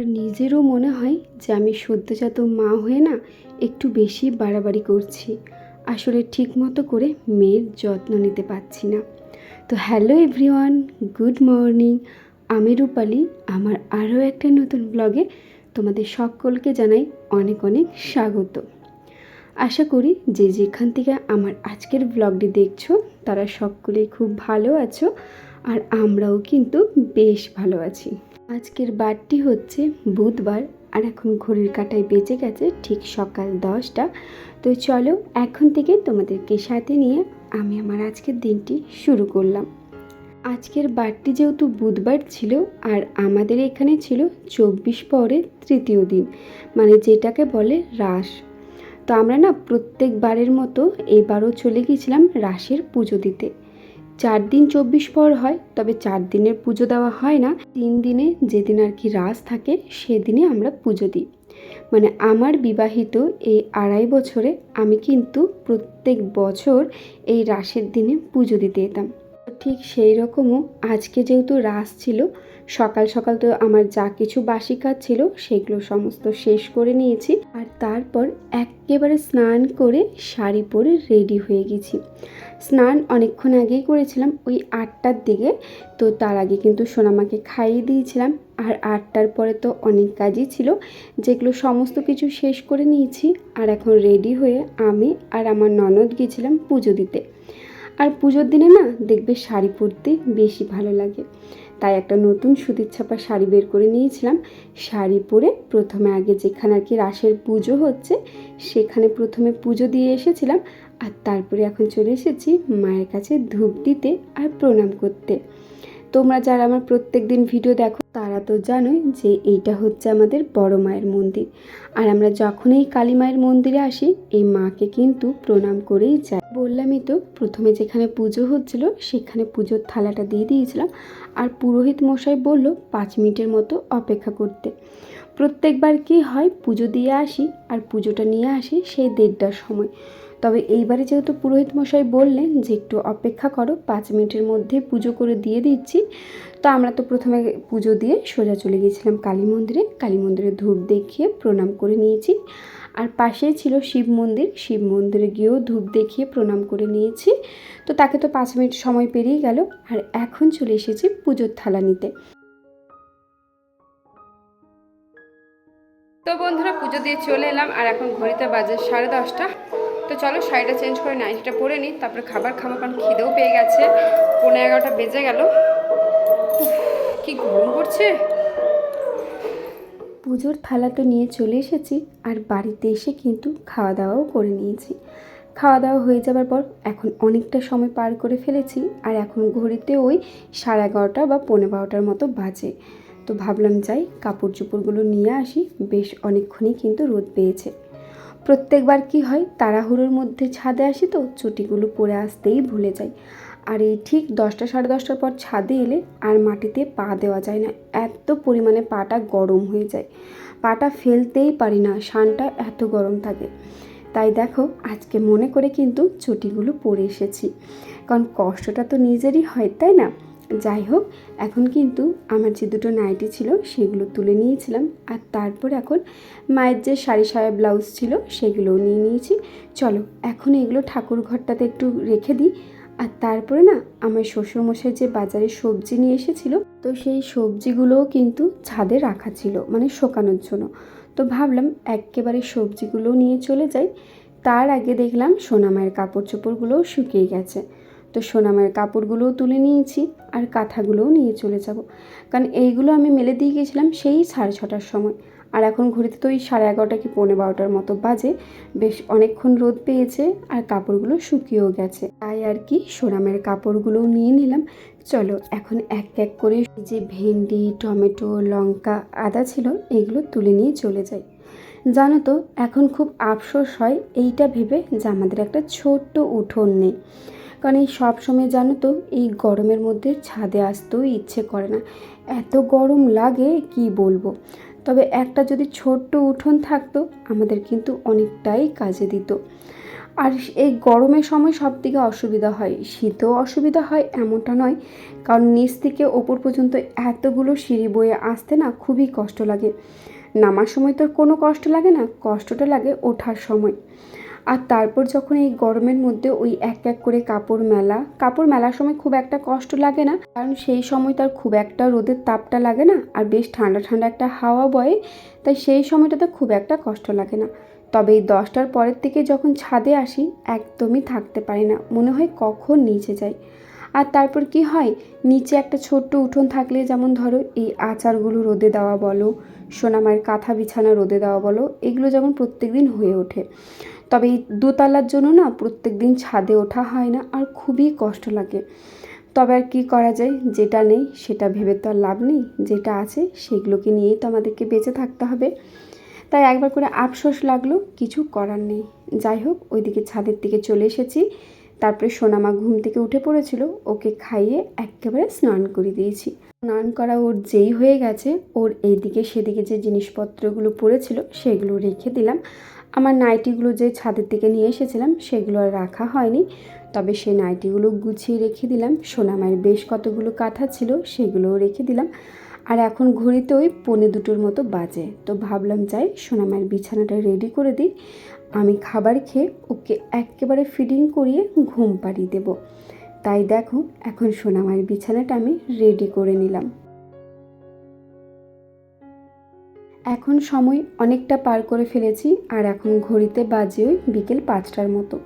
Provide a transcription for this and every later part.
আমার নিজেরও মনে হয় যে আমি সদ্যজাত মা হয়ে না একটু বেশি বাড়াবাড়ি করছি। আসলে ঠিক মতো করে মেয়ের যত্ন নিতে পারছি না। তো হ্যালো এভরিওয়ান, গুড মর্নিং। আমি রূপালি, আমার আরও একটা নতুন ব্লগে তোমাদের সকলকে জানাই অনেক অনেক স্বাগত। আশা করি যে যেখান থেকে আমার আজকের ব্লগটি দেখছ, তারা সকলেই খুব ভালো আছো। আর আমরাও কিন্তু বেশ ভালো আছি। আজকের বারটি হচ্ছে বুধবার আর এখন ঘড়ির কাঁটায় বেঁচে গেছে ঠিক সকাল দশটা। তো চলো এখন থেকে তোমাদেরকে সাথে নিয়ে আমি আমার আজকের দিনটি শুরু করলাম। আজকের বারটি যেহেতু বুধবার ছিল আর আমাদের এখানে ছিল চব্বিশ পরে তৃতীয় দিন মানে যেটাকে বলে রাস তো আমরা না প্রত্যেকবারের মতো এবারও চলে গিয়েছিলাম রাসের পুজো দিতে। চার দিন চব্বিশ পর হয়, তবে চার দিনের পুজো দেওয়া হয় না। তিন দিনে যেদিন আর কি রাস থাকে সেদিনে আমরা পুজো দিই। মানে আমার বিবাহিত এই আড়াই বছরে আমি কিন্তু প্রত্যেক বছর এই রাসের দিনে পুজো দিতে যেতাম। ঠিক সেই রকমও আজকে যেহেতু রাস ছিল সকাল সকাল তো আমার যা কিছু বাসি কাজ ছিল সেগুলো সমস্ত শেষ করে নিয়েছি আর তারপর একেবারে স্নান করে শাড়ি পরে রেডি হয়ে গেছি। স্নান অনেকক্ষণ আগেই করেছিলাম ওই আটটার দিকে, তো তার আগে কিন্তু সোনামাকে খাইয়ে দিয়েছিলাম। আর আটটার পরে তো অনেক কাজই ছিল, যেগুলো সমস্ত কিছু শেষ করে নিয়েছি। আর এখন রেডি হয়ে আমি আর আমার ননদ গিয়েছিলাম পুজো দিতে। আর পুজোর দিনে না দেখবে শাড়ি পরতে বেশি ভালো লাগে। তাই একটা নতুন সুতির ছাপা শাড়ি বের করে নিয়েছিলাম। শাড়ি পরে প্রথমে আগে যেখানে আর কি রাসের পুজো হচ্ছে, সেখানে প্রথমে পুজো দিয়ে এসেছিলাম। আর তারপরে এখন চলে এসেছি মায়ের কাছে ধূপ দিতে আর প্রণাম করতে। তোমরা যারা আমার প্রত্যেক দিন ভিডিও দেখো, তারা তো জানোই যে এইটা হচ্ছে আমাদের বড় মায়ের মন্দির। আর আমরা যখনই কালী মায়ের মন্দিরে আসি, এই মাকে কিন্তু প্রণাম করেই যাই। বললামই তো, প্রথমে যেখানে পুজো হচ্ছিল, সেখানে পুজোর থালাটা দিয়ে দিয়েছিলাম। আর পুরোহিত মশাই বলল, পাঁচ মিনিটের মতো অপেক্ষা করতে। প্রত্যেকবার কি হয়, পুজো দিয়ে আসি, আর পুজোটা নিয়ে আসি সেই দেড়টার সময়। তবে এইবারে যেহেতু পুরোহিত মশাই বললেন যে একটু অপেক্ষা করো, পাঁচ মিনিটের মধ্যে পুজো করে দিয়ে দিচ্ছি। তো আমরা তো প্রথমে পুজো দিয়ে সোজা চলে গিয়েছিলাম কালী মন্দিরে। কালী মন্দিরে ধূপ দেখিয়ে প্রণাম করে নিয়েছি। আর পাশেই ছিল শিব মন্দির। শিব মন্দিরে গিয়েও ধূপ দেখিয়ে প্রণাম করে নিয়েছি। তো তাকে তো পাঁচ মিনিট সময় পেরিয়ে গেল। আর এখন চলে এসেছি পুজোর থালা নিতে। তো বন্ধুরা, পুজো দিয়ে চলে এলাম। আর এখন ঘড়িতে বাজে সাড়ে দশটা। তো চলো শাড়িটা চেঞ্জ করে নাইটিটা পরে নিই, তারপরে খাবার খাব কারণ খিদেও পেয়ে গেছে। পনেরো এগারোটা বেজে গেল। কি গরম করছে পুজোর থালা তো নিয়ে চলে এসেছি, আর বাড়িতে এসে কিন্তু খাওয়া দাওয়াও করে নিয়েছি। খাওয়া দাওয়া হয়ে যাবার পর এখন অনেকটা সময় পার করে ফেলেছি, আর এখন ঘড়িতে ওই সাড়ে এগারোটা বা পনেরো বারোটার মতো বাজে। তো ভাবলাম যাই কাপড় চোপড়গুলো নিয়ে আসি, বেশ অনেকক্ষণই কিন্তু রোদ পেয়েছে। প্রত্যেকবার কি হয়, তাড়াহুড়োর মধ্যে ছাদে আসি তো, চটিগুলো পরে আসতেই ভুলে যাই। আর এই ঠিক দশটা সাড়ে দশটার পর ছাদে এলে আর মাটিতে পা দেওয়া যায় না, এত পরিমাণে পাটা গরম হয়ে যায়। পাটা ফেলতেই পারি না, শানটা এত গরম থাকে। তাই দেখো, আজকে মনে করে কিন্তু চটিগুলো পরে এসেছি। কারণ কষ্টটা তো নিজেরই হয়, তাই না? যাই হোক, এখন কিন্তু আমার যে দুটো নাইটি ছিল সেগুলো তুলে নিয়েছিলাম। আর তারপর এখন মায়ের যে শাড়ি সায়া ব্লাউজ ছিল সেগুলোও নিয়ে নিয়েছি। চলো, এখন এগুলো ঠাকুর ঘরটাতে একটু রেখে দিই। আর তারপরে না, আমার শ্বশুরমশাই যে বাজারে সবজি নিয়ে এসেছিল, তো সেই সবজিগুলোও কিন্তু ছাদে রাখা ছিল মানে শোকানোর জন্য। তো ভাবলাম একেবারে সবজিগুলো নিয়ে চলে যাই। তার আগে দেখলাম সোনামায়ের কাপড় চোপড়গুলোও শুকিয়ে গেছে। তো সোনামের কাপড়গুলোও তুলে নিয়েছি আর কাঁথাগুলোও নিয়ে চলে যাব। কারণ এইগুলো আমি মেলে দিয়ে গেছিলাম সেই সাড়ে ছটার সময়। আর এখন ঘড়িতে তো ওই সাড়ে এগারোটা কি পৌনে বারোটার মতো বাজে, বেশ অনেকক্ষণ রোদ পেয়েছে আর কাপড়গুলো শুকিয়েও গেছে। তাই আর কি সোনামের কাপড়গুলোও নিয়ে নিলাম। চলো এখন এক এক করে যে ভেন্ডি, টমেটো, লঙ্কা, আদা ছিল এগুলো তুলে নিয়ে চলে যাই। জানো তো, এখন খুব আফসোস হয়, এইটা ভেবে যে আমাদের একটা ছোট্ট উঠোন নেই। কারণ এই সব সময় জানো তো, এই গরমের মধ্যে ছাদে আসতেও ইচ্ছে করে না। এত গরম লাগে, কি বলব? তবে একটা যদি ছোট্ট উঠোন থাকতো, আমাদের কিন্তু অনেকটাই কাজে দিত। আর এই গরমের সময় সব থেকে অসুবিধা হয়। শীতেও অসুবিধা হয়, এমনটা নয়। কারণ নিচ থেকে ওপর পর্যন্ত এতগুলো সিঁড়ি বয়ে আসতে না খুবই কষ্ট লাগে। নামার সময় তো কোনো কষ্ট লাগে না, কষ্টটা লাগে ওঠার সময়। আর তারপর যখন এই গরমের মধ্যে ওই এক এক করে কাপড় মেলা, কাপড় মেলার সময় খুব একটা কষ্ট লাগে না, কারণ সেই সময় তার খুব একটা রোদের তাপটা লাগে না আর বেশ ঠান্ডা ঠান্ডা একটা হাওয়া বয়ে, তাই সেই সময়টাতে খুব একটা কষ্ট লাগে না। তবে এই দশটার পরের থেকে যখন ছাদে আসি, একদমই থাকতে পারি না, মনে হয় কখন নিচে যাই। আর তারপর কি হয়, নিচে একটা ছোট্ট উঠোন থাকলে যেমন ধরো এই আচারগুলো রোদে দেওয়া বলো, সোনামায়ের কাঁথা বিছানা রোদে দেওয়া বলো, এগুলো যেমন প্রত্যেক দিন হয়ে ওঠে। তবে এই দোতলার জন্য না প্রত্যেক দিন ছাদে ওঠা হয় না আর খুবই কষ্ট লাগে। তবে আর কী করা যায়? যেটা নেই, সেটা ভেবে তো আর লাভ নেই। যেটা আছে, সেগুলোকে নিয়েই তো আমাদেরকে বেঁচে থাকতে হবে। তাই একবার করে আফসোস লাগল, কিছু করার নেই। যাই হোক, ওইদিকে ছাদের দিকে চলে এসেছি। তারপরে সোনামা ঘুম থেকে উঠে পড়েছিল, ওকে খাইয়ে একেবারে স্নান করে দিয়েছি। স্নান করা ওর যেই হয়ে গেছে, ওর এইদিকে সেদিকে যে জিনিসপত্রগুলো পড়েছিল, সেগুলো রেখে দিলাম। আমার নাইটিগুলো যে ছাদের থেকে নিয়ে এসেছিলাম, সেগুলো আর রাখা হয়নি। তবে সেই নাইটিগুলো গুছিয়ে রেখে দিলাম। সোনামায়ের বেশ কতগুলো কাঁথা ছিল, সেগুলোও রেখে দিলাম। আর এখন ঘড়িতে ওই পনে দুটোর মতো বাজে। তো ভাবলাম, যাই সোনামায়ের বিছানাটা রেডি করে দিই। আমি খাবার খেয়ে ওকে একেবারে ফিডিং করিয়ে ঘুম পাড়িয়ে দেব। তাই দেখো, এখন সোনামায়ের বিছানাটা আমি রেডি করে নিলাম। এখন সময় অনেকটা পার করে ফেলেছি আর এখন ঘড়িতে বাজে ওই বিকেল পাঁচটার মতো।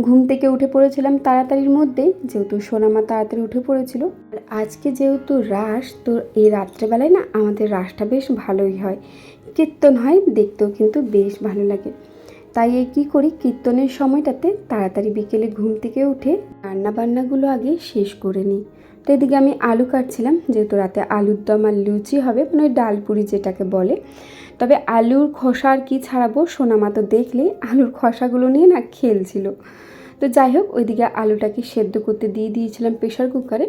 ঘুম থেকে উঠে পড়েছিলাম তাড়াতাড়ির মধ্যেই যেহেতু সোনামা তাড়াতাড়ি উঠে পড়েছিল। আর আজকে যেহেতু রাস তো এই রাত্রেবেলায় না আমাদের রাসটা বেশ ভালোই হয়। কীর্তন হয়, দেখতেও কিন্তু বেশ ভালো লাগে। তাই এই কী করি, কীর্তনের সময়টাতে তাড়াতাড়ি বিকেলে ঘুম থেকে উঠে রান্না বান্নাগুলো আগে শেষ করে নিই। তো এদিকে আমি আলু কাটছিলাম, যেহেতু রাতে আলুর দম আর লুচি হবে মানে ওই ডাল পুরি যেটাকে বলে। তবে আলুর খোসা আর কি ছাড়াবো, সোনামা তো দেখলেই আলুর খোসাগুলো নিয়ে না খেলছিল। তো যাই হোক, ওইদিকে আলুটাকে সেদ্ধ করতে দিয়ে দিয়েছিলাম প্রেশার কুকারে।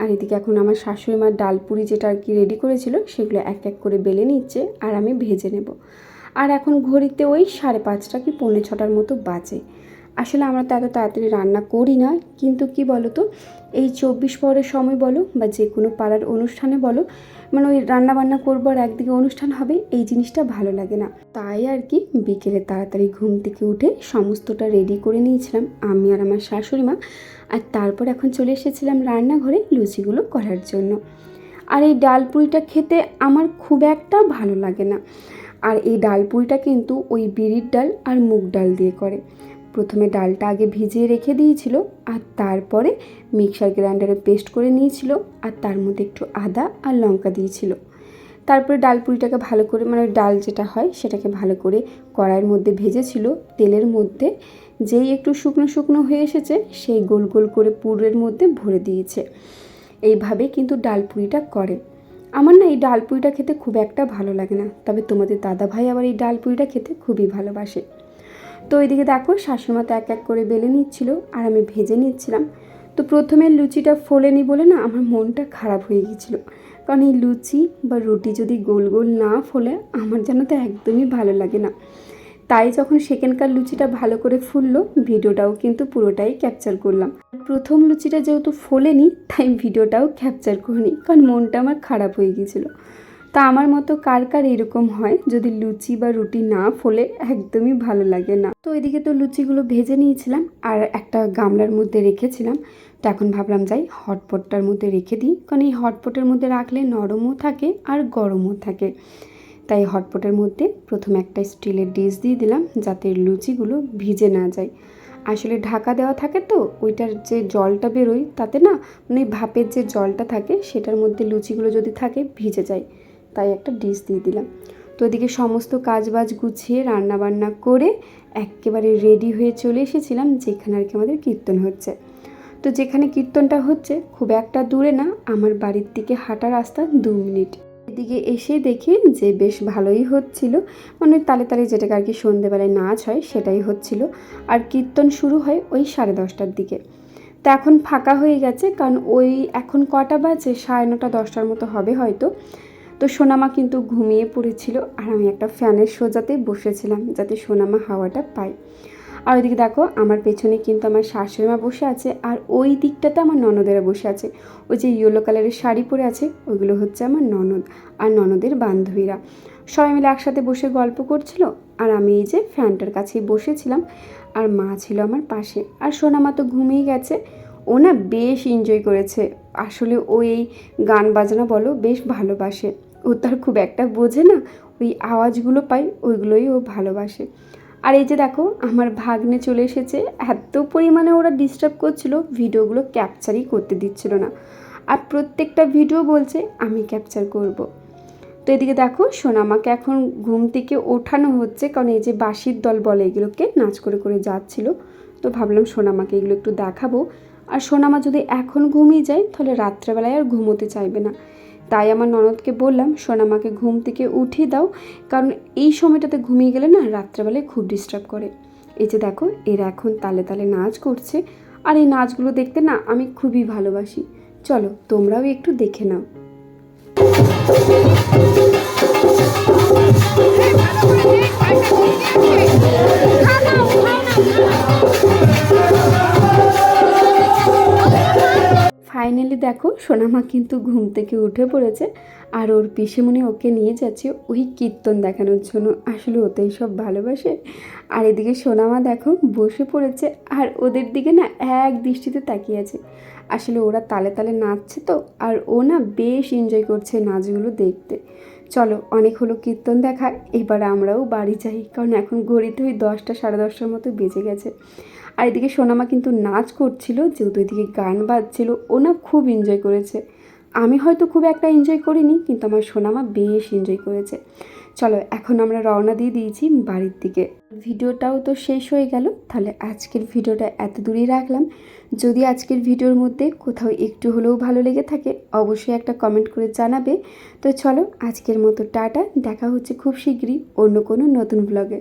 আর এদিকে এখন আমার শাশুড়ি মার ডাল পুরি যেটা আর কি রেডি করেছিল, সেগুলো এক এক করে বেলে নিচ্ছে আর আমি ভেজে নেব। আর এখন ঘড়িতে ওই সাড়ে পাঁচটা কি পৌনে ছটার মতো বাজে। আসলে আমরা তো এত তাড়াতাড়ি রান্না করি না, কিন্তু কি বলো তো এই চব্বিশ পরের সময় বলো বা যে কোনো পাড়ার অনুষ্ঠানে বলো মানে ওই রান্নাবান্না করব আর একদিকে অনুষ্ঠান হবে, এই জিনিসটা ভালো লাগে না। তাই আর কি, বিকেলে তাড়াতাড়ি ঘুম থেকে উঠে সমস্তটা রেডি করে নিয়েছিলাম আমি আর আমার শাশুড়ি মা। আর তারপর এখন চলে এসেছিলাম রান্নাঘরে লুচিগুলো করার জন্য। আর এই ডাল পুরিটা খেতে আমার খুব একটা ভালো লাগে না। আর এই ডাল পুরিটা কিন্তু ওই বিড়ির ডাল আর মুগ ডাল দিয়ে করে। প্রথমে ডালটা আগে ভিজিয়ে রেখে দিয়েছিল, আর তারপরে মিক্সার গ্রাইন্ডারে পেস্ট করে নিয়েছিল, আর তার মধ্যে একটু আদা আর লঙ্কা দিয়েছিল। তারপরে ডাল পুরিটাকে ভালো করে মানে ডাল যেটা হয় সেটাকে ভালো করে কড়াইয়ের মধ্যে ভেজেছিল। তেলের মধ্যে যেই একটু শুকনো শুকনো হয়ে এসেছে, সেই গোল গোল করে পুরের মধ্যে ভরে দিয়েছে। এইভাবে কিন্তু ডাল পুরিটা করে। আমার না এই ডাল পুরিটা খেতে খুব একটা ভালো লাগে না, তবে তোমাদের দাদা ভাই আবার এই ডাল পুরিটা খেতে খুবই ভালোবাসে। তো ওইদিকে দেখো শাশুড়িমা তো এক এক করে বেলে নিচ্ছিল আর আমি ভেজে নিচ্ছিলাম। তো প্রথমে লুচিটা ফোলেনি বলে না আমার মনটা খারাপ হয়ে গেছিল কারণ এই লুচি বা রুটি যদি গোল গোল না ফোলে আমার যেন তো একদমই ভালো লাগে না। তাই যখন সেকেন্ডকার লুচিটা ভালো করে ফুললো, ভিডিওটাও কিন্তু পুরোটাই ক্যাপচার করলাম। প্রথম লুচিটা যেহেতু ফোলেনি, তাই ভিডিওটাও ক্যাপচার করিনি, কারণ মনটা আমার খারাপ হয়ে গিয়েছিল। তা আমার মতো কার কার এরকম হয়? যদি লুচি বা রুটি না ফোলে, একদমই ভালো লাগে না। তো এদিকে তো লুচিগুলো ভেজে নিয়েছিলাম, আর একটা গামলার মধ্যে রেখেছিলাম। তো এখন ভাবলাম যাই, হটপটটার মধ্যে রেখে দিই। কারণ এই হটপটের মধ্যে রাখলে নরমও থাকে আর গরমও থাকে। তাই হটপটের মধ্যে প্রথমে একটা স্টিলের ডিশ দিয়ে দিলাম, যাতে লুচিগুলো ভিজে না যায়। আসলে ঢাকা দেওয়া থাকে তো, ওইটার যে জলটা বেরোয়, তাতে না মানে ভাপের যে জলটা থাকে, সেটার মধ্যে লুচিগুলো যদি থাকে, ভিজে যায়। তাই একটা ডিশ দিয়ে দিলাম। তো ওদিকে সমস্ত কাজবাজ গুছিয়ে রান্না বান্না করে একেবারে রেডি হয়ে চলে এসেছিলাম, যেখানে আর কি আমাদের কীর্তন হচ্ছে। তো যেখানে কীর্তনটা হচ্ছে, খুব একটা দূরে না, আমার বাড়ির দিকে হাঁটা রাস্তা দু মিনিট। এদিকে এসে দেখি যে বেশ ভালোই হচ্ছিল মানে তালে তালে যেটাকে আর কি সন্ধেবেলায় নাচ হয়, সেটাই হচ্ছিল। আর কীর্তন শুরু হয় ওই সাড়ে দশটার দিকে। তো এখন ফাঁকা হয়ে গেছে, কারণ ওই এখন কটা বাজে? সাড়ে নটা, দশটার মতো হবে হয়তো। তো সোনামা কিন্তু ঘুমিয়ে পড়েছিল আর আমি একটা ফ্যানের সোজাতে বসেছিলাম যাতে সোনামা হাওয়াটা পায়। আর ওইদিকে দেখো, আমার পেছনে কিন্তু আমার শাশুড়ি মা বসে আছে আর ওই দিকটাতে আমার ননদেরা বসে আছে। ওই যে ইয়েলো কালারের শাড়ি পরে আছে, ওইগুলো হচ্ছে আমার ননদ আর ননদের বান্ধবীরা। সবাই মিলে একসাথে বসে গল্প করছিল আর আমি এই যে ফ্যানটার কাছেই বসেছিলাম আর মা ছিল আমার পাশে। আর সোনা মা তো ঘুমিয়ে গেছে, ও না বেশ এনজয় করেছে। আসলে ও এই গান বাজনা বলো বেশ ভালোবাসে। ও তার খুব একটা বোঝে না, ওই আওয়াজগুলো পাই ওইগুলোই ও ভালোবাসে। আর এই যে দেখো, আমার ভাগ্নে চলে এসেছে, এত পরিমাণে ওরা ডিস্টার্ব করছিল, ভিডিওগুলো ক্যাপচারই করতে দিচ্ছিল না। আর প্রত্যেকটা ভিডিও বলছে, আমি ক্যাপচার করব। তো এদিকে দেখো সোনামাকে এখন ঘুম থেকে ওঠানো হচ্ছে, কারণ এই যে বাঁশির দল বলে, এগুলোকে নাচ করে করে যাচ্ছিল। তো ভাবলাম সোনামাকে এগুলো একটু দেখাবো। আর সোনামা যদি এখন ঘুমিয়ে যায়, তাহলে রাত্রেবেলায় আর ঘুমোতে চাইবে না। তাই আমার ননদকে বললাম সোনামাকে ঘুম থেকে উঠিয়ে দাও, কারণ এই সময়টাতে ঘুমিয়ে গেলে না রাত্রেবেলায় খুব ডিস্টার্ব করে। এই যে দেখো, এরা এখন তালে তালে নাচ করছে, আর এই নাচগুলো দেখতে না আমি খুবই ভালোবাসি। চলো, তোমরাও একটু দেখে নাও। ফাইনালি দেখো, সোনামা কিন্তু ঘুম থেকে উঠে পড়েছে আর ওর পিসেমণি ওকে নিয়ে যাচ্ছে ওই কীর্তন দেখানোর জন্য। আসলে ওতেই সব ভালোবাসে। আর এদিকে সোনামা দেখো বসে পড়েছে আর ওদের দিকে না এক দৃষ্টিতে তাকিয়ে আছে। আসলে ওরা তালে তালে নাচছে তো আর ও না বেশ এনজয় করছে নাচগুলো দেখতে। চলো, অনেক হলো কীর্তন দেখা, এবার আমরাও বাড়ি যাই। কারণ এখন ঘড়িতে ওই দশটা সাড়ে দশটার মতো বেজে গেছে। আর এদিকে সোনামা কিন্তু নাচ করছিল, যেহেতু এদিকে গান বাজছিল ও না খুব এনজয় করেছে। আমি হয়তো খুব একটা এনজয় করিনি, কিন্তু আমার সোনামা বেশ এনজয় করেছে। চলো, এখন আমরা রওনা দিয়ে দিয়েছি বাড়ির দিকে। ভিডিওটাও তো শেষ হয়ে গেল, তাহলে আজকের ভিডিওটা এত দূরেই রাখলাম। যদি আজকের ভিডিওর মধ্যে কোথাও একটু হলেও ভালো লেগে থাকে, অবশ্যই একটা কমেন্ট করে জানাবে। তো চলো, আজকের মতো টাটা, দেখা হচ্ছে খুব শীঘ্রই অন্য কোনো নতুন ব্লগে